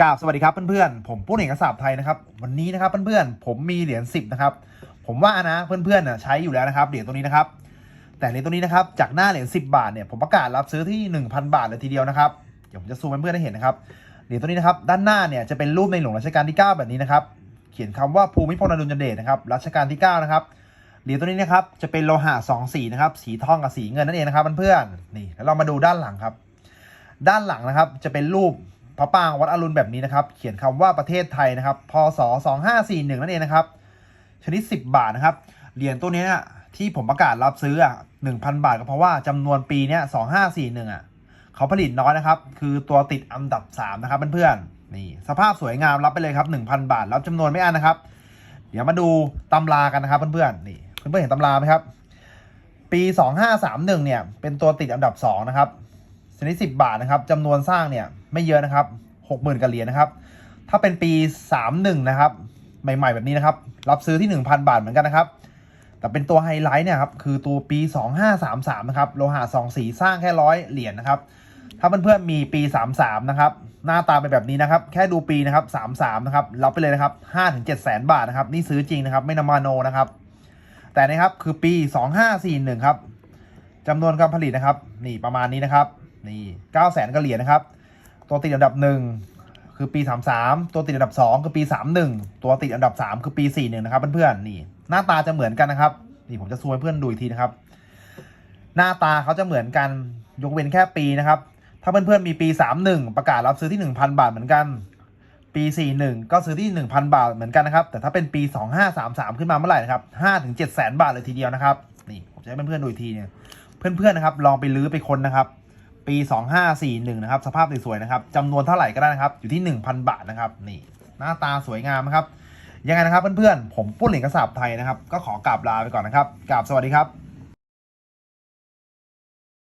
กราบสวัสดีครับเพื่อนๆ ผมปุ้นเอกสาบไทยนะครับ วันนี้นะครับเพื่อนๆ ผมมีเหรียญ10นะครับ ผมว่านะเพื่อนๆน่ะใช้อยู่แล้วนะครับเหรียญตัวนี้นะครับ แต่เหรียญตัวนี้นะครับจากหน้าเหรียญ10 บาทเนี่ยผมประกาศรับซื้อที่ 1,000 บาทเลยทีเดียวนะครับ เดี๋ยวผมจะซูมเพื่อนๆได้เห็นนะครับเหรียญตัวนี้นะครับด้านหน้าเนี่ยจะเป็นรูปในหลวงรัชกาลที่ 9 แบบนี้นะครับ เขียนคำว่าภูมิพลอดุลยเดชนะครับรัชกาลที่9นะครับเหรียญตัวนี้นะครับจะเป็นโลหะสองสีนะครับสีทองกับสีเงินนั่นเองนะครับเพื่อนๆนี่แล้วเรามาดูด้านหลังครับ ด้านหลังนะครับจะเป็นรูป พระปางวัดอรุณแบบนี้นะครับ เขียนคำว่าประเทศไทยนะครับ พศ 2541 นั่นเองนะครับ ชนิด 10 บาทนะครับ เหรียญตัวนี้ที่ผมประกาศรับซื้ออะ1,000 บาทก็เพราะว่าจำนวนปีเนี้ย2541อะเขาผลิตน้อยนะครับ คือตัวติดอันดับ 3 นะครับเพื่อนๆ นี่สภาพสวยงามรับไปเลยครับ 1,000 บาท รับจำนวนไม่อันนะครับ เดี๋ยวมาดูตำรากันนะครับเพื่อนๆ นี่เพื่อนๆเห็นตำราไหมครับ ปี 2531 เนี่ย เป็นตัวติดอันดับ 2 นะครับ นิด 10 บาทนะครับจำนวนสร้างเนี่ยไม่เยอะนะครับ60,000กับเหรียญนะครับ ถ้าเป็นปี 31 นะครับ ใหม่ ๆ แบบนี้นะครับ รับซื้อที่ 1,000 บาทเหมือนกันนะครับ แต่เป็นตัวไฮไลท์เนี่ยครับ คือตัวปี 2533 นะครับ โลหะสองสีสร้างแค่ร้อยเหรียญนะครับ ถ้าเพื่อนๆมีปี 33 นะครับ หน้าตาเป็นแบบนี้นะครับ แค่ดูปีนะครับ 33 นะครับ รับไปเลยนะครับ 5-7แสนบาทนะครับ นี่ซื้อจริงนะครับ ไม่นำมาโนนะครับ แต่นะครับ คือปี 2541 ครับจำนวนการผลิตนะครับ นี่ประมาณนี้นะครับ นี่9 0 0แสนกว่าเหรียญนะครับ ตัวติดอันดับหนึ่งคือปี 33 ตัวติดอันดับ 2 คือปี 31 ตัวติดอันดับ 3 คือปี 41 นะครับเพื่อนๆนี่ หน้าตาจะเหมือนกันนะครับ นี่ผมจะซูมให้เพื่อนดูอีกทีนะครับ หน้าตาเขาจะเหมือนกันยกเว้นแค่ปีนะครับ ถ้าเพื่อนๆมีปี 31 ประกาศรับซื้อที่ 1,000 บาทเหมือนกัน ปี 41 ก็ซื้อที่ 1,000 บาทเหมือนกันนะครับ แต่ถ้าเป็นปี 2533 ขึ้นมาเมื่อไหร่นะครับ5ถึง7แสนบาทเลยทีเดียวนะครับ นี่ผมจะให้เพื่อนๆดูอีกทีเนี่ยเพื่อนๆนะครับลองไปลื้อไปค้นนะครับ ปี 2541 นะครับ สภาพสวยๆนะครับจำนวนเท่าไหร่ก็ได้นะครับ อยู่ที่ 1,000 บาทนะครับ นี่ หน้าตาสวยงามนะครับ ยังไงนะครับเพื่อนๆ ผมปุ้นเหรียญกระสาบไทยนะครับ ก็ขอกราบลาไปก่อนนะครับกราบสวัสดีครับ